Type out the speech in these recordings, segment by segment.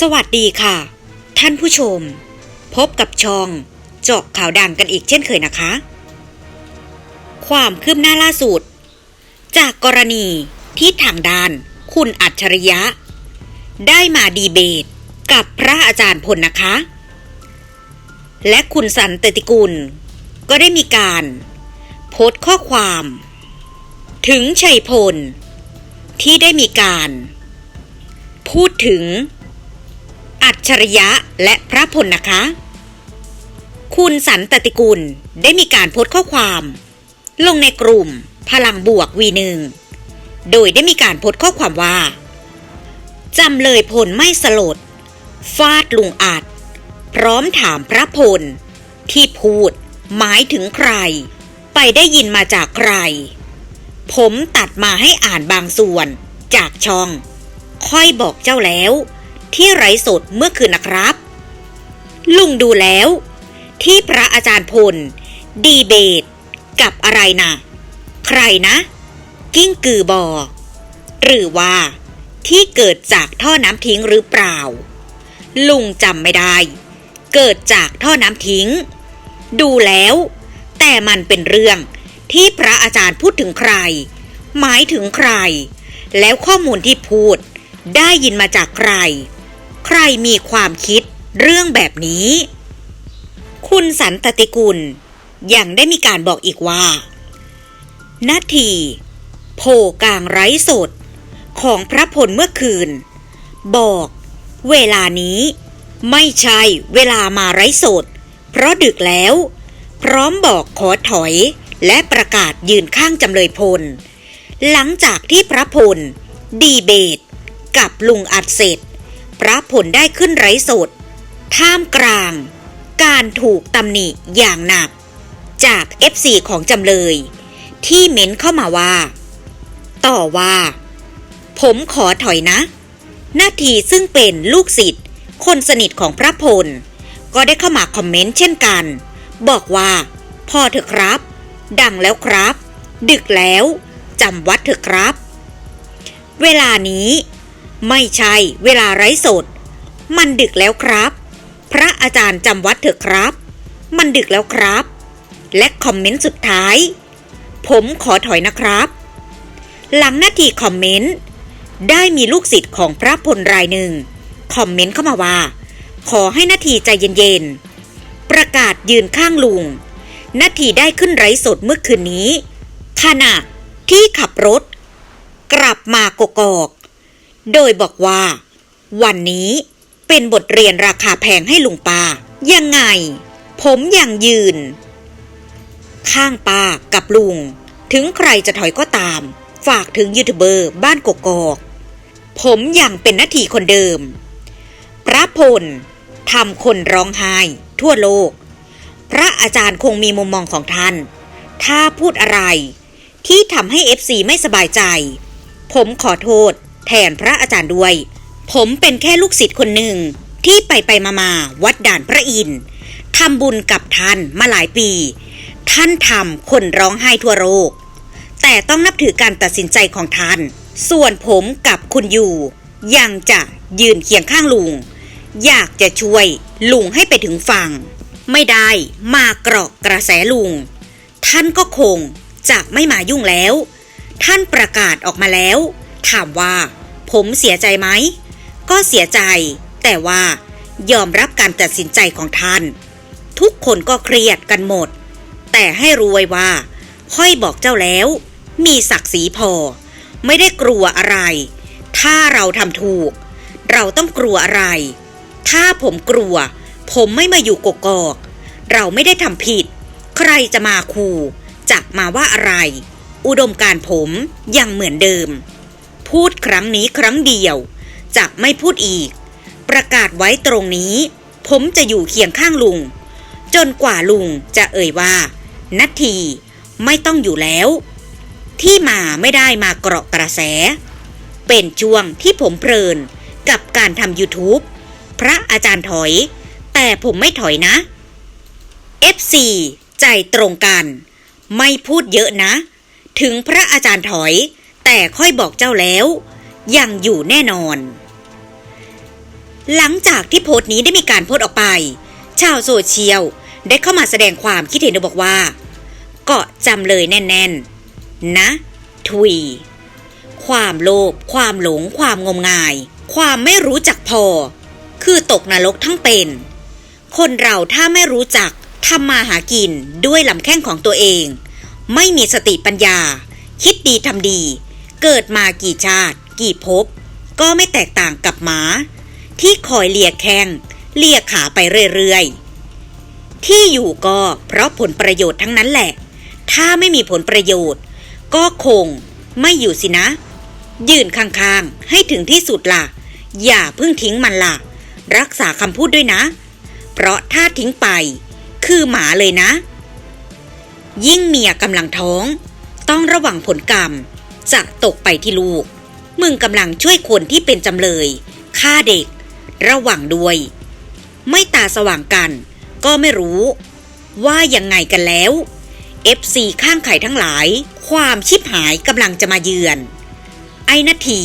สวัสดีค่ะ ท่านผู้ชม พบกับช่องเจาะข่าวดังกันอีกเช่นเคยนะคะ ความคืบหน้าล่าสุด จากกรณีที่ทางด้าน คุณอัจฉริยะ ได้มาดีเบตกับพระอาจารย์พลนะคะ และคุณสันตติกุล ก็ได้มีการ โพสต์ข้อความ ถึงชัยพล ที่ได้มีการ พูดถึง อัจฉริยะและพระพลนะคะ คุณสันตติกุลได้มีการโพสต์ข้อความ ลงในกลุ่ม พลังบวกวีหนึ่งโดยได้มีการโพสต์ข้อความว่าจำเลยพลไม่สลด ฟาดลุงอัด พร้อมถามพระพล ที่พูดหมายถึงใคร ไปได้ยินมาจากใคร ผมตัดมาให้อ่านบางส่วน จากช่อง ค่อยบอกเจ้าแล้ว ที่ไร้สดเมื่อคืนนะครับ ลุงดูแล้ว ที่พระอาจารย์พล ดีเบต กับอะไรนะใครนะ กิ้งกือบอ หรือว่า ที่เกิดจากท่อน้ำทิ้งหรือเปล่า ลุงจำไม่ได้ เกิดจากท่อน้ำทิ้ง ดูแล้ว แต่มันเป็นเรื่องที่พระอาจารย์พูดถึงใคร หมายถึงใคร แล้วข้อมูลที่พูดได้ยินมาจากใคร ใครมีความคิดเรื่องแบบนี้ คุณสันตติกุลยังได้มีการบอกอีกว่า นาที โผกลางไร้สด ของพระพลเมื่อคืน บอก เวลานี้ไม่ใช่เวลามาไร้สด เพราะดึกแล้ว พร้อมบอกขอถอยและประกาศยืนข้างจำเลยพล หลังจากที่พระพล ดีเบต กับลุงอัดเสร็จ พระผลได้ขึ้นไร้สด ท่ามกลาง การถูกตำหนิอย่างหนัก จาก FC ของจำเลย ที่เม้นเข้ามาว่า ต่อว่า ผมขอถอยนะ นาทีซึ่งเป็นลูกศิษย์คนสนิทของพระพล ก็ได้เข้ามาคอมเมนต์เช่นกัน บอกว่าพ่อเถอะครับ ดังแล้วครับ ดึกแล้วจำวัดเถอะครับ เวลานี้ ไม่ใช่เวลาไร้สด มันดึกแล้วครับ พระอาจารย์จำวัดเถอะครับ มันดึกแล้วครับ และคอมเมนต์สุดท้าย ผมขอถอยนะครับ หลังนาทีคอมเมนต์ ได้มีลูกศิษย์ของพระพลรายหนึ่ง คอมเมนต์เข้ามาว่า ขอให้นาทีใจเย็นๆ ประกาศยืนข้างลุง นาทีได้ขึ้นไร้สดเมื่อคืนนี้ขณะที่ขับรถ กลับมากกอก โดยบอกว่า วันนี้เป็นบทเรียนราคาแพงให้ลุงป้า ยังไง ผมยังยืน ข้างป้ากับลุง ถึงใครจะถอยก็ตาม ฝากถึงยูทูบเบอร์บ้านกกอกผมยังเป็นนาทีคนเดิม พระพลทำคนร้องไห้ทั่วโลก พระอาจารย์คงมีมุมมองของท่าน ถ้าพูดอะไร ที่ทำให้เอฟซีไม่สบายใจ ผมขอโทษ แทนพระอาจารย์ด้วย ผมเป็นแค่ลูกศิษย์คนหนึ่ง ที่ไปไปมามาวัดด่านพระอินทร์ทำบุญกับท่านมาหลายปี ท่านทำคนร้องไห้ทั่วโลกแต่ต้องนับถือการตัดสินใจของท่าน ส่วนผมกับคุณอยู่ ยังจะยืนเคียงข้างลุง อยากจะช่วยลุงให้ไปถึงฝั่ง ไม่ได้มากราะกระแสลุง ท่านก็คงจะไม่มายุ่งแล้ว ท่านประกาศออกมาแล้ว ถามว่า ผมเสียใจไหม ก็เสียใจ แต่ว่ายอมรับการตัดสินใจของท่าน ทุกคนก็เครียดกันหมด แต่ให้รู้ไว้ว่า ค่อยบอกเจ้าแล้ว มีศักดิ์ศรีพอ ไม่ได้กลัวอะไร ถ้าเราทำถูก เราต้องกลัวอะไร ถ้าผมกลัว ผมไม่มาอยู่กกอก เราไม่ได้ทำผิด ใครจะมาขู่จะมาว่าอะไร อุดมการผมยังเหมือนเดิม พูดครั้งนี้ครั้งเดียว จะไม่พูดอีก ประกาศไว้ตรงนี้ ผมจะอยู่เคียงข้างลุง จนกว่าลุงจะเอ่ยว่านาทีไม่ต้องอยู่แล้ว ที่มาไม่ได้มาเกราะกระแส เป็นช่วงที่ผมเพลินกับการทำ YouTube พระอาจารย์ถอย แต่ผมไม่ถอยนะ FC ใจตรงกัน ไม่พูดเยอะนะ ถึงพระอาจารย์ถอย แต่ค่อยบอกเจ้าแล้ว ยังอยู่แน่นอน หลังจากที่โพสต์นี้ได้มีการโพสต์ออกไป ชาวโซเชียลได้เข้ามาแสดงความคิดเห็นโดยบอกว่า เกาะจำเลยแน่น ๆ นะ ทวี ความโลภความหลง ความงมงาย ความไม่รู้จักพอ คือตกนรกทั้งเป็น คนเราถ้าไม่รู้จักทำมาหากินด้วยลำแข้งของตัวเอง ไม่มีสติปัญญา คิดดีทำดี เกิดมากี่ชาติ กี่ภพก็ไม่แตกต่างกับหมา ที่คอยเลียแข้งเลียขาไปเรื่อยๆ ที่อยู่ก็เพราะผลประโยชน์ทั้งนั้นแหละ ถ้าไม่มีผลประโยชน์ ก็คงไม่อยู่สินะ ยืนข้างๆ ให้ถึงที่สุดล่ะ อย่าเพิ่งทิ้งมันล่ะ รักษาคำพูดด้วยนะ เพราะถ้าทิ้งไป คือหมาเลยนะ ยิ่งเมียกำลังท้อง ต้องระวังผลกรรม จะตกไปที่ลูก มึงกำลังช่วยคนที่เป็นจำเลยฆ่าเด็ก ระวังด้วย ไม่ตาสว่างกัน ก็ไม่รู้ ว่ายังไงกันแล้ว FC ข้างไข่ทั้งหลาย ความชิบหายกำลังจะมาเยือน ไอ้นาที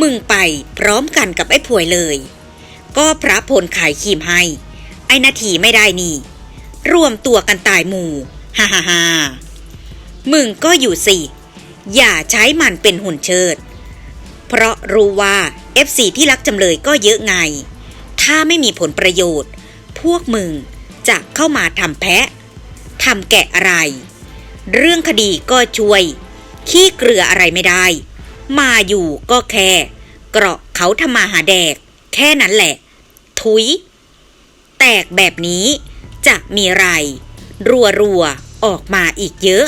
มึงไปพร้อมกันกับไอ้ผวยเลย ก็พระพลขายครีมให้ ไอ้นาทีไม่ได้นี่ รวมตัวกันตายหมู่ ฮ่าฮ่าฮ่ามึงก็อยู่สิ อย่าใช้มันเป็นหุ่นเชิด เพราะรู้ว่า FC ที่รักจำเลยก็เยอะไง ถ้าไม่มีผลประโยชน์ พวกมึงจะเข้ามาทำแพะทำแกะอะไร เรื่องคดีก็ช่วย ขี้เกลืออะไรไม่ได้ มาอยู่ก็แค่ เกราะเขาทำมาหาแดก แค่นั้นแหละ ทุย แตกแบบนี้จะมีไร รัวรัวๆออกมาอีกเยอะ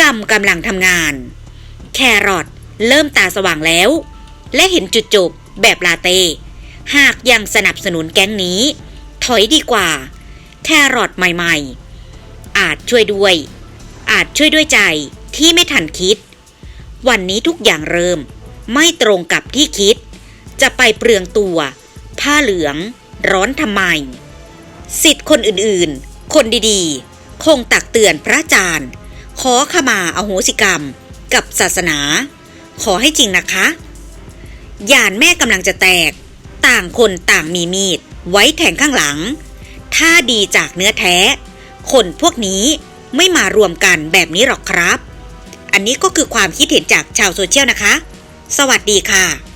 กรรมกำลังทำงาน แครอทเริ่มตาสว่างแล้ว และเห็นจุดจบแบบลาเต้หากยังสนับสนุนแก๊งนี้ ถอยดีกว่า แครอทใหม่ๆ อาจช่วยด้วย อาจช่วยด้วยใจที่ไม่ทันคิด วันนี้ทุกอย่างเริ่ม ไม่ตรงกับที่คิด จะไปเปลืองตัว ผ้าเหลืองร้อนทำไม สิทธิ์คนอื่นๆ คนดีๆ คงตักเตือนพระอาจารย์ ขอขมาอโหสิกรรม กับศาสนา ขอให้จริงนะคะยานแม่กำลังจะแตก ต่างคนต่างมีมีด ไว้แทงข้างหลัง ถ้าดีจากเนื้อแท้ คนพวกนี้ไม่มารวมกันแบบนี้หรอกครับ อันนี้ก็คือความคิดเห็นจากชาวโซเชียลนะคะ สวัสดีค่ะ